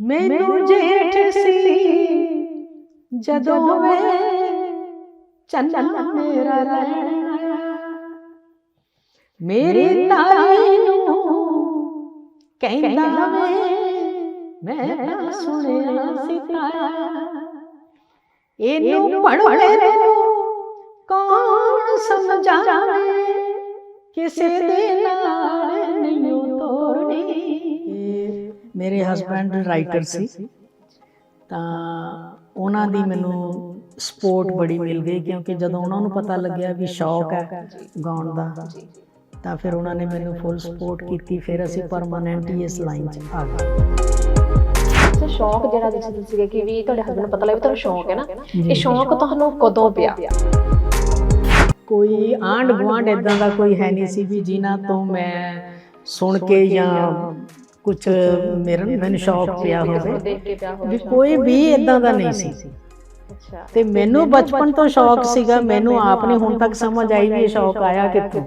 ਮੈਨੂੰ ਜੇਠ ਸੀ ਜਦੋਂ ਵੇ ਚੰਨਾ ਮੇਰਾ ਰਹਿਣਾ ਮੇਰੀ ਤਾਈ ਨੂੰ ਕਹਿੰਦਾ ਮੈਂ ਤਾਂ ਸੁਣਿਆ ਸੀ ਤਾਇਆ। ਇਹਨੂੰ ਪੜਵੇ ਨੂੰ ਕੌਣ ਸਮਝਾਵੇ? ਕਿਸੇ ਦੇ ਨਾਲ ਨਹੀਂ ਮੇਰੇ ਹਸਬੰਡ ਰਾਈਟਰ ਸੀ। ਤਾਂ ਉਹਨਾਂ ਦੀ ਮੈਨੂੰ ਸਪੋਰਟ ਬੜੀ ਮਿਲ ਗਈ ਕਿਉਂਕਿ ਜਦੋਂ ਉਹਨਾਂ ਨੂੰ ਪਤਾ ਲੱਗਿਆ ਵੀ ਸ਼ੌਕ ਹੈ ਗਾਉਣ ਦਾ ਤਾਂ ਫਿਰ ਉਹਨਾਂ ਨੇ ਮੈਨੂੰ ਫੁੱਲ ਸਪੋਰਟ ਕੀਤੀ ਫਿਰ ਅਸੀਂ ਪਰਮਾਨੈਂਟ ਇਸ ਲਾਈਨ 'ਚ ਆ ਗਏ। ਅੱਛਾ ਸ਼ੌਕ ਜਿਹੜਾ ਤੁਸੀਂ ਦੱਸਿਆ ਕਿ ਵੀ ਤੁਹਾਡੇ ਹਸਬੰਡ ਨੂੰ ਪਤਾ ਲੱਗਾ ਵੀ ਤੁਹਾਨੂੰ ਸ਼ੌਕ ਹੈ ਨਾ ਇਹ ਸ਼ੌਕ ਤੁਹਾਨੂੰ ਕਦੋਂ ਪਿਆ? ਕੋਈ ਆਂਢ ਗੁਆਂਢ ਇਦਾਂ ਦਾ ਕੋਈ ਹੈ ਨਹੀਂ ਸੀ ਵੀ ਜਿਨ੍ਹਾਂ ਤੋਂ ਮੈਂ ਸੁਣ ਕੇ ਜਾਂ ਕੁਝ ਮੇਰਾ ਮੈਨੂੰ ਸ਼ੌਕ ਪਿਆ ਹੋਵੇ। ਦੇਖ ਕੇ ਪਿਆ ਹੋਇਆ ਵੀ ਕੋਈ ਵੀ ਇਦਾਂ ਦਾ ਨਹੀਂ ਸੀ। ਅੱਛਾ। ਤੇ ਮੈਨੂੰ ਬਚਪਨ ਤੋਂ ਸ਼ੌਕ ਸੀਗਾ ਮੈਨੂੰ ਆਪ ਨਹੀਂ ਹੁਣ ਤੱਕ ਸਮਝ ਆਈ ਵੀ ਇਹ ਸ਼ੌਕ ਆਇਆ ਕਿੱਥੋਂ?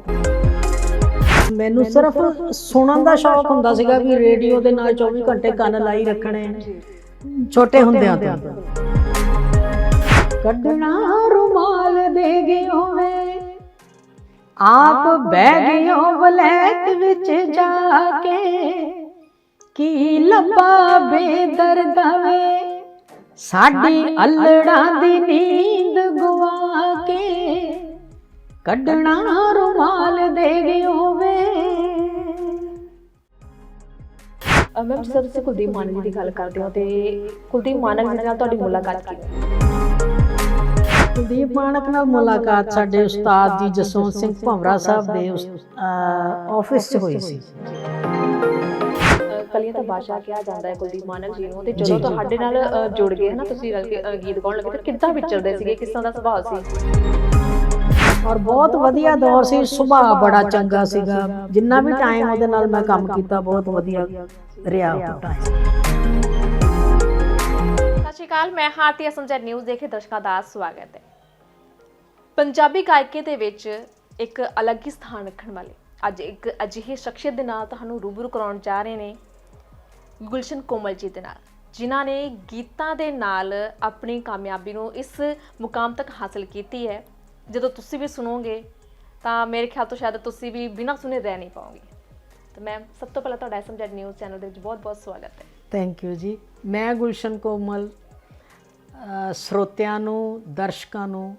ਮੈਨੂੰ ਸਿਰਫ ਸੁਣਨ ਦਾ ਸ਼ੌਕ ਹੁੰਦਾ ਸੀਗਾ ਵੀ ਰੇਡੀਓ ਦੇ ਨਾਲ 24 ਘੰਟੇ ਕੰਨ ਲਾਈ ਰੱਖਣੇ। ਛੋਟੇ ਹੁੰਦਿਆਂ ਤੋਂ। ਕੱਢਣਾ ਰੁਮਾਲ ਦੇ ਗਿਓ ਵੇ ਆਪ ਬਹਿ ਗਿਓ ਬਲੈਕ ਵਿੱਚ ਜਾ ਕੇ। ਕੀ ਲੱਭਾ ਬੇਦਰਦਾ ਵੇ ਸਾਡੀ ਅਲੜਾਂ ਦੀ ਨੀਂਦ ਗਵਾ ਕੇ ਕੱਢਣਾ ਰੁਮਾਲ ਦੇ ਗਿਓ ਵੇ। ਮੈਮ ਜਦੋਂ ਤੁਸੀਂ ਕੁਲਦੀਪ ਮਾਨਕ ਜੀ ਦੀ ਗੱਲ ਕਰਦੇ ਹੋ ਤੇ ਕੁਲਦੀਪ ਮਾਨਕ ਜੀ ਨਾਲ ਤੁਹਾਡੀ ਮੁਲਾਕਾਤ ਕਿਵੇਂ ਕੁਲਦੀਪ ਮਾਨਕ ਨਾਲ ਮੁਲਾਕਾਤ ਸਾਡੇ ਉਸਤਾਦ ਜੀ ਜਸਵੰਤ ਸਿੰਘ ਭੰਵਰਾ ਸਾਹਿਬ ਦੇ ਆਫਿਸ 'ਚ ਹੋਈ ਸੀ। ਕਲੀਆਂ ਦਾ ਬਾਦਸ਼ਾਹ ਕਿਹਾ ਜਾਂਦਾ ਹੈ ਕੁਲਦੀਪ ਮਾਨਕ ਜੀ ਨੂੰ ਤੇ ਜਦੋਂ ਤੁਹਾਡੇ ਨਾਲ ਜੁੜ ਗਏ ਹਨਾ ਤੁਸੀਂ ਰਲ ਕੇ ਗੀਤ ਗਾਉਣ ਲੱਗੇ ਤੇ ਕਿੱਦਾਂ ਵਿਚਰਦੇ ਸੀਗੇ ਕਿਸ ਤਰ੍ਹਾਂ ਦਾ ਸੁਭਾਅ ਸੀ? ਔਰ ਬਹੁਤ ਵਧੀਆ ਦੌਰ ਸੀ ਸੁਭਾਅ ਬੜਾ ਚੰਗਾ ਸੀਗਾ। ਜਿੰਨਾ ਵੀ ਟਾਈਮ ਉਹਦੇ ਨਾਲ ਮੈਂ ਕੰਮ ਕੀਤਾ ਬਹੁਤ ਵਧੀਆ ਰਿਹਾ ਉਹ ਟਾਈਮ ਸਤਿ ਸ਼੍ਰੀ ਅਕਾਲ ਮੈਂ ਹਾਰਤੀ ਅਸਮਝਰ ਨਿਊਜ਼ ਦੇਖੇ ਦਰਸ਼ਕਾਂ ਦਾ ਸਵਾਗਤ ਹੈ। ਪੰਜਾਬੀ ਗਾਇਕੀ ਦੇ ਵਿੱਚ ਇੱਕ ਅਲੱਗ ਹੀ ਸਥਾਨ ਰੱਖਣ ਵਾਲੇ ਅੱਜ ਇੱਕ ਅਜਿਹੇ ਸ਼ਖਸੀਅਤ ਦੇ ਨਾਲ ਤੁਹਾਨੂੰ ਰੂਬਰੂ ਕਰਾਉਣ ਜਾ ਰਹੇ ਨੇ ਗੁਲਸ਼ਨ ਕੋਮਲ ਜੀ ਦੇ ਨਾਲ, ਜਿਨ੍ਹਾਂ ਨੇ ਗੀਤਾਂ ਦੇ ਨਾਲ ਆਪਣੀ ਕਾਮਯਾਬੀ ਨੂੰ ਇਸ ਮੁਕਾਮ ਤੱਕ ਹਾਸਲ ਕੀਤੀ ਹੈ। ਜਦੋਂ ਤੁਸੀਂ ਵੀ ਸੁਣੋਗੇ, ਤਾਂ ਮੇਰੇ ਖਿਆਲ ਤੋਂ ਸ਼ਾਇਦ ਤੁਸੀਂ ਵੀ ਬਿਨਾਂ ਸੁਨੇ ਰਹਿ ਨਹੀਂ ਪਾਓਗੇ। ਤਾਂ ਮੈਮ ਸਭ ਤੋਂ ਪਹਿਲਾਂ ਤੁਹਾਡਾ ਐਸਐਮਜੈਡ ਨਿਊਜ਼ ਚੈਨਲ ਦੇ ਵਿੱਚ ਬਹੁਤ-ਬਹੁਤ ਸਵਾਗਤ ਹੈ। ਥੈਂਕ ਯੂ ਜੀ। ਮੈਂ ਗੁਲਸ਼ਨ ਕੋਮਲ ਸਰੋਤਿਆਂ ਨੂੰ, ਦਰਸ਼ਕਾਂ ਨੂੰ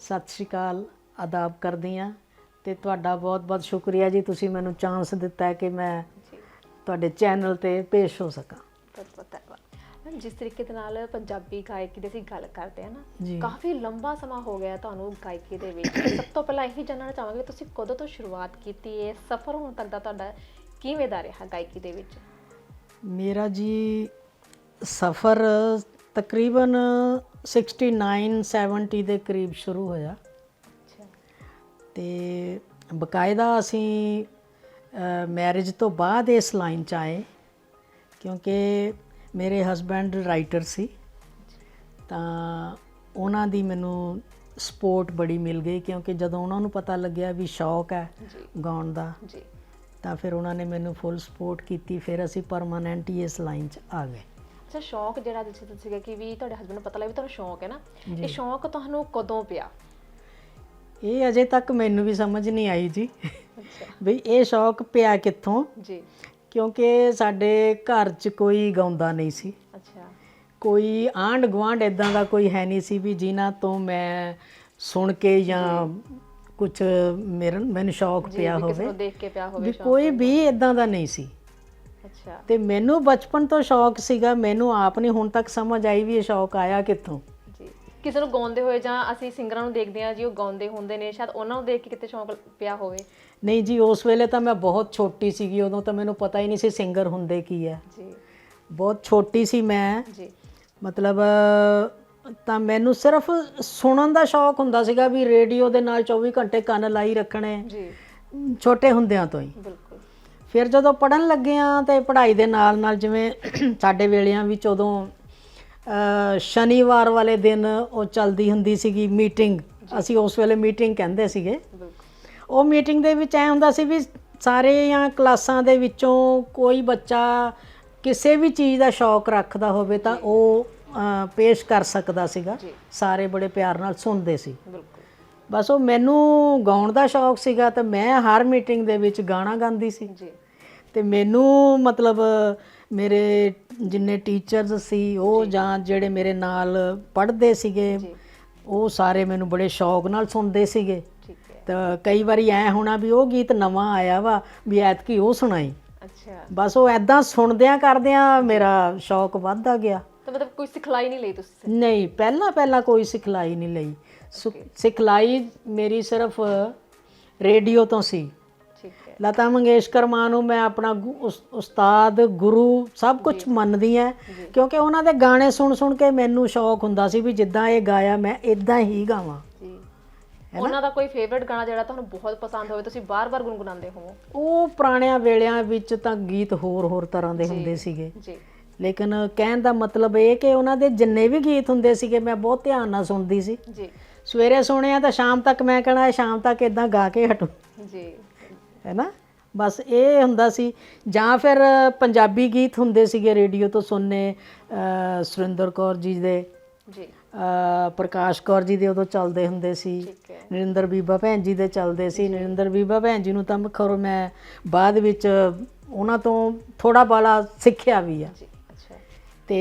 ਸਤਿ ਸ਼੍ਰੀ ਅਕਾਲ ਆਦਾਬ ਕਰਦੀ ਹਾਂ। ਤੇ ਤੁਹਾਡਾ ਬਹੁਤ-ਬਹੁਤ ਸ਼ੁਕਰੀਆ ਜੀ, ਤੁਸੀਂ ਮੈਨੂੰ ਚਾਂਸ ਦਿੱਤਾ ਕਿ ਮੈਂ ਤੁਹਾਡੇ ਚੈਨਲ ਤੇ ਪੇਸ਼ ਹੋ ਸਕਾਂ। ਬਹੁਤ ਬਹੁਤ ਧੰਨਵਾਦ। ਜਿਸ ਤਰੀਕੇ ਦੇ ਨਾਲ ਪੰਜਾਬੀ ਗਾਇਕੀ ਦੀ ਅਸੀਂ ਗੱਲ ਕਰਦੇ ਹਾਂ ਜੀ। ਨਾ ਕਾਫੀ ਲੰਬਾ ਸਮਾਂ ਹੋ ਗਿਆ ਤੁਹਾਨੂੰ ਗਾਇਕੀ ਦੇ ਵਿੱਚ। ਸਭ ਤੋਂ ਪਹਿਲਾਂ ਇਹੀ ਜਾਣਨਾ ਚਾਹਾਂਗੇ ਤੁਸੀਂ ਕਦੋਂ ਤੋਂ ਸ਼ੁਰੂਆਤ ਕੀਤੀ ਹੈ ਸਫ਼ਰ ਹੁਣ ਤੱਕ ਦਾ ਤੁਹਾਡਾ ਕਿਵੇਂ ਦਾ ਰਿਹਾ ਗਾਇਕੀ ਦੇ ਵਿੱਚ? ਮੇਰਾ ਜੀ ਸਫ਼ਰ ਤਕਰੀਬਨ 69 70 ਦੇ ਕਰੀਬ ਸ਼ੁਰੂ ਹੋਇਆ। ਅੱਛਾ। ਤੇ ਬਕਾਇਦਾ ਅਸੀਂ ਮੈਰਿਜ ਤੋਂ ਬਾਅਦ ਇਸ ਲਾਈਨ ਚ ਆਏ ਕਿਉਂਕਿ ਮੇਰੇ ਹਸਬੰਡ ਰਾਈਟਰ ਸੀ। ਤਾਂ ਉਹਨਾਂ ਦੀ ਮੈਨੂੰ ਸਪੋਰਟ ਬੜੀ ਮਿਲ ਗਈ ਕਿਉਂਕਿ ਜਦੋਂ ਉਹਨਾਂ ਨੂੰ ਪਤਾ ਲੱਗਿਆ ਵੀ ਸ਼ੌਕ ਹੈ ਗਾਉਣ ਦਾ ਜੀ। ਤਾਂ ਫਿਰ ਉਹਨਾਂ ਨੇ ਮੈਨੂੰ ਫੁੱਲ ਸਪੋਰਟ ਕੀਤੀ ਫਿਰ ਅਸੀਂ ਪਰਮਾਨੈਂਟ ਹੀ ਇਸ ਲਾਈਨ 'ਚ ਆ ਗਏ। ਅੱਛਾ ਸ਼ੌਕ ਜਿਹੜਾ ਤੁਸੀਂ ਦੱਸਿਆ ਕਿ ਵੀ ਤੁਹਾਡੇ ਹਸਬੰਡ ਨੂੰ ਪਤਾ ਲੱਗਾ ਵੀ ਤੁਹਾਨੂੰ ਸ਼ੌਕ ਹੈ ਨਾ ਇਹ ਸ਼ੌਕ ਤੁਹਾਨੂੰ ਕਦੋਂ ਪਿਆ? ਇਹ ਅਜੇ ਤੱਕ ਮੈਨੂੰ ਵੀ ਸਮਝ ਨਹੀਂ ਆਈ ਜੀ। ਵੀ ਇਹ ਸ਼ੌਕ ਪਿਆ ਕਿੱਥੋਂ? ਜੀ। ਕਿਉਂਕਿ ਸਾਡੇ ਘਰ 'ਚ ਕੋਈ ਗਾਉਂਦਾ ਨਹੀਂ ਸੀ। ਅੱਛਾ। ਕੋਈ ਆਂਢ ਗੁਆਂਢ ਇਦਾਂ ਦਾ ਕੋਈ ਹੈ ਨਹੀਂ ਸੀ ਵੀ ਜਿਨ੍ਹਾਂ ਤੋਂ ਮੈਂ ਸੁਣ ਕੇ ਜਾਂ ਕੁਝ ਮੇਰਾ ਮੈਨੂੰ ਸ਼ੌਕ ਪਿਆ ਕਿਸੇ ਹੋਵੇ। ਨੂੰ ਦੇਖ ਕੇ ਪਿਆ ਹੋਵੇ ਵੀ ਕੋਈ ਵੀ ਇਦਾਂ ਦਾ ਨਹੀਂ ਸੀ। ਅੱਛਾ। ਤੇ ਮੈਨੂੰ ਬਚਪਨ ਤੋਂ ਸ਼ੌਕ ਸੀਗਾ ਮੈਨੂੰ ਆਪ ਨਹੀਂ ਹੁਣ ਤੱਕ ਸਮਝ ਆਈ ਵੀ ਇਹ ਸ਼ੌਕ ਆਇਆ ਕਿੱਥੋਂ। ਜੀ। ਕਿਸੇ ਨੂੰ ਗਾਉਂਦੇ ਹੋਏ ਜਾਂ ਅਸੀਂ ਸਿੰਗਰਾਂ ਨੂੰ ਦੇਖਦੇ ਹਾਂ ਜੀ ਉਹ ਗਾਉਂਦੇ ਹੁੰਦੇ ਨੇ ਸ਼ਾਇਦ ਉਹਨਾਂ ਨੂੰ ਦੇਖ ਕੇ ਕਿਤੇ ਸ਼ੌਂਕ ਪਿਆ ਹੋਵੇ। ਨਹੀਂ ਜੀ ਉਸ ਵੇਲੇ ਤਾਂ ਮੈਂ ਬਹੁਤ ਛੋਟੀ ਸੀਗੀ ਉਦੋਂ ਤਾਂ ਮੈਨੂੰ ਪਤਾ ਹੀ ਨਹੀਂ ਸੀ ਸਿੰਗਰ ਹੁੰਦੇ ਕੀ ਹੈ। ਜੀ। ਬਹੁਤ ਛੋਟੀ ਸੀ ਮੈਂ। ਜੀ। ਮਤਲਬ ਤਾਂ ਮੈਨੂੰ ਸਿਰਫ ਸੁਣਨ ਦਾ ਸ਼ੌਕ ਹੁੰਦਾ ਸੀਗਾ ਵੀ ਰੇਡੀਓ ਦੇ ਨਾਲ 24 ਘੰਟੇ ਕੰਨ ਲਾਈ ਰੱਖਣੇ। ਜੀ। ਛੋਟੇ ਹੁੰਦਿਆਂ ਤੋਂ ਹੀ। ਬਿਲਕੁਲ। ਫਿਰ ਜਦੋਂ ਪੜਨ ਲੱਗੇ ਆ ਤੇ ਪੜ੍ਹਾਈ ਦੇ ਨਾਲ ਨਾਲ ਜਿਵੇਂ ਸਾਡੇ ਵੇਲਿਆਂ ਵਿੱਚ ਉਦੋਂ ਸ਼ਨੀਵਾਰ ਵਾਲੇ ਦਿਨ ਉਹ ਚੱਲਦੀ ਹੁੰਦੀ ਸੀਗੀ ਮੀਟਿੰਗ। ਅਸੀਂ ਉਸ ਵੇਲੇ ਮੀਟਿੰਗ ਕਹਿੰਦੇ ਸੀਗੇ। ਬਿਲਕੁਲ। ਉਹ ਮੀਟਿੰਗ ਦੇ ਵਿੱਚ ਐ ਹੁੰਦਾ ਸੀ ਵੀ ਸਾਰੇ ਜਾਂ ਕਲਾਸਾਂ ਦੇ ਵਿੱਚੋਂ ਕੋਈ ਬੱਚਾ ਕਿਸੇ ਵੀ ਚੀਜ਼ ਦਾ ਸ਼ੌਕ ਰੱਖਦਾ ਹੋਵੇ ਤਾਂ ਉਹ ਪੇਸ਼ ਕਰ ਸਕਦਾ ਸੀਗਾ। ਸਾਰੇ ਬੜੇ ਪਿਆਰ ਨਾਲ ਸੁਣਦੇ ਸੀ। ਬਿਲਕੁਲ। ਬਸ ਉਹ ਮੈਨੂੰ ਗਾਉਣ ਦਾ ਸ਼ੌਕ ਸੀਗਾ ਤਾਂ ਮੈਂ ਹਰ ਮੀਟਿੰਗ ਦੇ ਵਿੱਚ ਗਾਣਾ ਗਾਉਂਦੀ ਸੀ। ਜੀ। ਤੇ ਮੈਨੂੰ ਮਤਲਬ ਮੇਰੇ ਜਿੰਨੇ ਟੀਚਰਸ ਸੀ ਉਹ ਜਾਂ। ਜਿਹੜੇ ਮੇਰੇ ਨਾਲ ਪੜ੍ਹਦੇ ਸੀਗੇ ਉਹ ਸਾਰੇ ਮੈਨੂੰ ਬੜੇ ਸ਼ੌਕ ਨਾਲ ਸੁਣਦੇ ਸੀਗੇ। ਤਾਂ ਕਈ ਵਾਰੀ ਐ ਹੋਣਾ ਵੀ ਉਹ ਗੀਤ ਨਵਾਂ ਆਇਆ ਵਾ ਵੀ ਐਤਕੀ ਉਹ ਸੁਣਾਈ। ਅੱਛਾ। ਬਸ ਉਹ ਐਦਾਂ ਸੁਣਦਿਆਂ ਕਰਦਿਆਂ ਮੇਰਾ ਸ਼ੌਕ ਵੱਧਦਾ ਗਿਆ। ਤਾਂ ਮਤਲਬ ਕੋਈ ਸਿਖਲਾਈ ਨਹੀਂ ਲਈ ਤੁਸੀਂ ਨਹੀਂ ਪਹਿਲਾਂ ਪਹਿਲਾਂ ਕੋਈ ਸਿਖਲਾਈ ਨਹੀਂ ਲਈ। ਸਿਖਲਾਈ ਮੇਰੀ ਸਿਰਫ ਰੇਡੀਓ ਤੋਂ ਸੀ। ਠੀਕ ਹੈ। ਲਤਾ ਮੰਗੇਸ਼ਕਰ ਮਾਂ ਨੂੰ ਮੈਂ ਆਪਣਾ ਉਸਤਾਦ ਗੁਰੂ ਸਭ ਕੁਝ ਮੰਨਦੀ ਆ ਕਿਉਂਕਿ ਉਹਨਾਂ ਦੇ ਗਾਣੇ ਸੁਣ ਸੁਣ ਕੇ ਮੈਨੂੰ ਸ਼ੌਕ ਹੁੰਦਾ ਸੀ ਵੀ ਜਿੱਦਾਂ ਇਹ ਗਾਇਆ ਮੈਂ ਇਦਾਂ ਹੀ ਗਾਵਾਂ। ਉਹਨਾਂ ਦਾ ਕੋਈ ਫੇਵਰਿਟ ਗਾਣਾ ਜਿਹੜਾ ਤੁਹਾਨੂੰ ਬਹੁਤ ਪਸੰਦ ਹੋਵੇ ਤੁਸੀਂ ਬਾਰ-ਬਾਰ ਗੁੰਗੁਣਾਉਂਦੇ ਹੋਵੋ। ਉਹ ਪੁਰਾਣਿਆਂ ਵੇਲਿਆਂ ਵਿੱਚ ਤਾਂ ਗੀਤ ਹੋਰ ਹੋਰ ਤਰ੍ਹਾਂ ਦੇ ਹੁੰਦੇ ਸੀਗੇ। ਜੀ। ਲੇਕਿਨ ਕਹਿਣ ਦਾ ਮਤਲਬ ਇਹ ਕਿ ਉਹਨਾਂ ਦੇ ਜਿੰਨੇ ਵੀ ਗੀਤ ਹੁੰਦੇ ਸੀਗੇ ਮੈਂ ਬਹੁਤ ਧਿਆਨ ਨਾਲ ਸੁਣਦੀ ਸੀ। ਜੀ। ਸਵੇਰੇ ਸੁਣਿਆ ਤਾਂ ਸ਼ਾਮ ਤੱਕ ਮੈਂ ਕਹਣਾ ਸ਼ਾਮ ਤੱਕ ਇਦਾਂ ਗਾ ਕੇ ਹਟੂ। ਜੀ। ਹੈਨਾ ਬਸ ਇਹ ਹੁੰਦਾ ਸੀ। ਜਾਂ ਫਿਰ ਪੰਜਾਬੀ ਗੀਤ ਹੁੰਦੇ ਸੀਗੇ ਰੇਡੀਓ ਤੋਂ ਸੁਣਨੇ ਸੁਰਿੰਦਰ ਕੌਰ ਜੀ ਦੇ। ਜੀ। ਪ੍ਰਕਾਸ਼ ਕੌਰ ਜੀ ਦੇ ਉਦੋਂ ਚੱਲਦੇ ਹੁੰਦੇ ਸੀ ਨਰਿੰਦਰ ਬੀਬਾ ਭੈਣ ਜੀ ਦੇ ਚੱਲਦੇ ਸੀ। ਨਰਿੰਦਰ ਬੀਬਾ ਭੈਣ ਜੀ ਨੂੰ ਤਾਂ ਖਰੋ ਮੈਂ ਬਾਅਦ ਵਿੱਚ ਉਹਨਾਂ ਤੋਂ ਥੋੜਾ ਬਾਲਾ ਸਿੱਖਿਆ ਵੀ ਆ। ਤੇ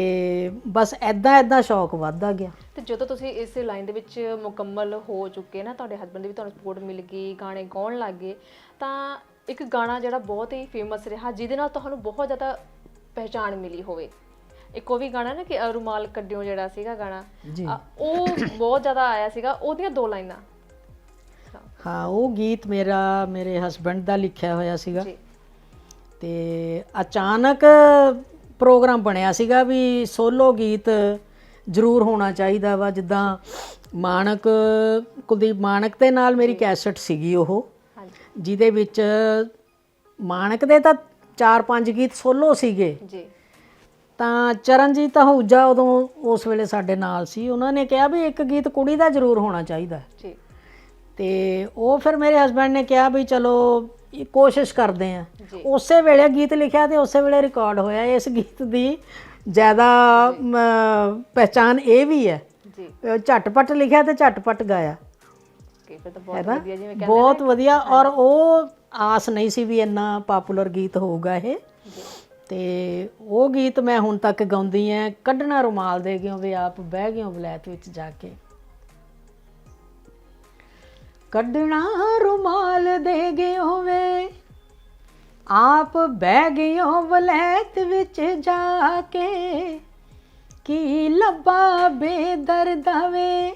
ਬਸ ਐਦਾਂ ਐਦਾਂ ਸ਼ੌਕ ਵੱਧਦਾ ਗਿਆ। ਤੇ ਜਦੋਂ ਤੁਸੀਂ ਇਸ ਲਾਈਨ ਦੇ ਵਿੱਚ ਮੁਕੰਮਲ ਹੋ ਚੁੱਕੇ ਨਾ ਤੁਹਾਡੇ ਹਸਬੰਡ ਦੀ ਵੀ ਤੁਹਾਨੂੰ ਸਪੋਰਟ ਮਿਲ ਗਈ ਗਾਣੇ ਗਾਉਣ ਲੱਗ ਗਏ ਤਾਂ ਇੱਕ ਗਾਣਾ ਜਿਹੜਾ ਬਹੁਤ ਹੀ ਫੇਮਸ ਰਿਹਾ ਜਿਹਦੇ ਨਾਲ ਤੁਹਾਨੂੰ ਬਹੁਤ ਜ਼ਿਆਦਾ ਪਹਿਚਾਣ ਮਿਲੀ ਹੋਵੇ। ਇੱਕ ਉਹ ਵੀ ਗਾਣਾ ਨਾ ਕਿ ਅ, ਰੁਮਾਲ ਕੱਢਿਓ ਜਿਹੜਾ ਸੀਗਾ ਗਾਣਾ। ਜੀ। ਅ, ਉਹ ਬਹੁਤ ਜ਼ਿਆਦਾ ਆਇਆ ਸੀਗਾ ਉਹਦੀਆਂ ਦੋ ਲਾਈਨਾਂ। ਹਾਂ ਉਹ ਗੀਤ ਮੇਰਾ ਮੇਰੇ ਹਸਬੰਡ ਦਾ ਲਿਖਿਆ ਹੋਇਆ ਸੀਗਾ। ਜੀ। ਤੇ ਅਚਾਨਕ ਪ੍ਰੋਗਰਾਮ ਬਣਿਆ ਸੀਗਾ ਵੀ ਸੋਲੋ ਗੀਤ ਜ਼ਰੂਰ ਹੋਣਾ ਚਾਹੀਦਾ ਵਾ ਜਿੱਦਾਂ ਮਾਨਕ ਕੁਲਦੀਪ ਮਾਨਕ ਦੇ ਨਾਲ ਮੇਰੀ ਕੈਸਟ ਸੀਗੀ ਉਹ। ਹਾਂਜੀ। ਜਿਹਦੇ ਵਿੱਚ ਮਾਨਕ ਦੇ ਤਾਂ 4-5 ਗੀਤ ਸੋਲੋ ਸੀਗੇ। ਜੀ। ਤਾਂ ਚਰਨਜੀਤ ਹੂਜਾ ਉਦੋਂ ਉਸ ਵੇਲੇ ਸਾਡੇ ਨਾਲ ਸੀ। ਉਹਨਾਂ ਨੇ ਕਿਹਾ ਵੀ ਇੱਕ ਗੀਤ ਕੁੜੀ ਦਾ ਜ਼ਰੂਰ ਹੋਣਾ ਚਾਹੀਦਾ। ਜੀ। ਤੇ ਉਹ ਫਿਰ ਮੇਰੇ ਹਸਬੰਡ ਨੇ ਕਿਹਾ ਵੀ ਚਲੋ ਕੋਸ਼ਿਸ਼ ਕਰਦੇ ਆ। ਉਸੇ ਵੇਲੇ ਗੀਤ ਲਿਖਿਆ ਤੇ ਉਸੇ ਵੇਲੇ ਰਿਕਾਰਡ ਹੋਇਆ। ਇਸ ਗੀਤ ਦੀ ਜ਼ਿਆਦਾ ਪਹਿਚਾਨ ਇਹ ਵੀ ਹੈ। ਜੀ। ਝਟਪਟ ਲਿਖਿਆ ਤੇ ਝਟਪਟ ਗਾਇਆ। ਬਹੁਤ ਵਧੀਆ ਜਿਵੇਂ ਕਹਿੰਦੇ ਬਹੁਤ ਵਧੀਆ। ਔਰ ਉਹ ਆਸ ਨਹੀਂ ਸੀ ਵੀ ਇੰਨਾ ਪਪੂਲਰ ਗੀਤ ਹੋਊਗਾ ਇਹ। ਤੇ ਉਹ ਗੀਤ ਮੈਂ ਹੁਣ ਤੱਕ ਗਾਉਂਦੀ ਐ ਕੱਢਣਾ ਰੁਮਾਲ ਦੇ ਗਿਓ ਵੀ ਆਪ ਬਹਿ ਗਿਓ ਬਲੈਤ ਵਿੱਚ ਜਾ ਕੇ। ਕੱਢਣਾ ਰੁਮਾਲ ਦੇ ਗਿਓ ਵੇ ਆਪ ਬਹਿ ਗਿਓ ਬਲੈਤ ਵਿੱਚ ਜਾ ਕੇ। ਕੀ ਲੱਭਾ ਬੇਦਰਦਾ ਵੇ